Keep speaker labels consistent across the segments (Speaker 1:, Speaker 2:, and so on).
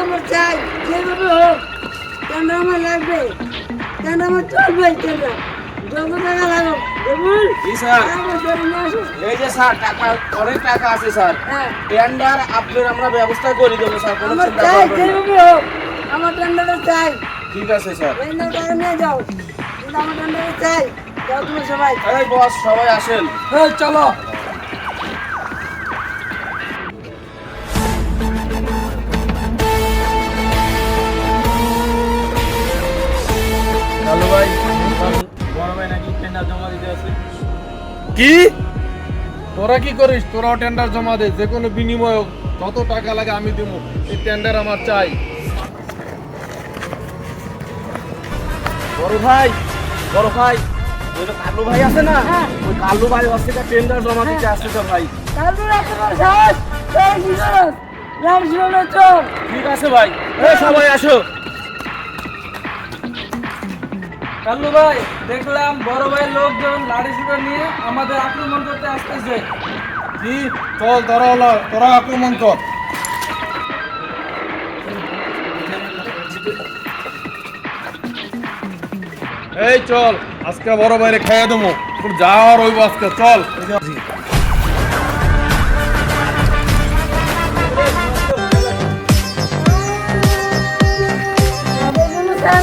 Speaker 1: আমার চাই যেভাবে
Speaker 2: হোক কেন
Speaker 1: আমার লাগবে? কেন আমার
Speaker 2: চলবে কেন যত টাকা লাগুক আমরা ব্যবস্থা করে দেবো স্যার
Speaker 1: আমার টেন্ডারটা চাই।
Speaker 2: ঠিক আছে স্যার।
Speaker 1: টেন্ডারটা নিয়ে যাও। আমার টেন্ডারটা চাই। যাও তুমি সবাই।
Speaker 2: বস সবাই আসেন।
Speaker 3: হ্যাঁ চলো।
Speaker 2: কালু ভাই। বড় ভাই নাকি টেন্ডার জমা দিতে আছে?
Speaker 3: কি? তোরা কি করিস? তোরাও টেন্ডার জমা দে যে কোনো বিনিময় যত টাকা লাগে আমি দিব। এই টেন্ডার আমার চাই।
Speaker 2: বড় ভাই বড় ভাই ওই যে কালু ভাই আছে না?
Speaker 1: হ্যাঁ।
Speaker 2: ওই কালু ভাই ওর থেকে টেন্ডার জমা দিতে ভাই।
Speaker 1: শিবনে চল।
Speaker 2: ঠিক আছে ভাই। সবাই আসো।
Speaker 4: কাল্লু ভাই দেখলাম বড় ভাইয়ের লোকজন লাড়ি শুটা নিয়ে আমাদের আক্রমণ করতে আসতেছে।
Speaker 3: কি? চল তোরা হলো তোরা আক্রমণ কর। এই চল আজকে বড় বাইরে খাইয়ে দেবো। তোর যাওয়ার ওই আজকে চল।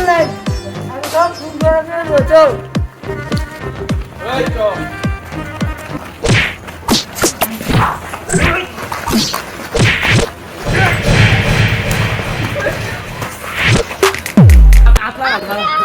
Speaker 1: আমাদের করে ফেলব চল
Speaker 3: এই চল
Speaker 5: আরে আমাকে আলো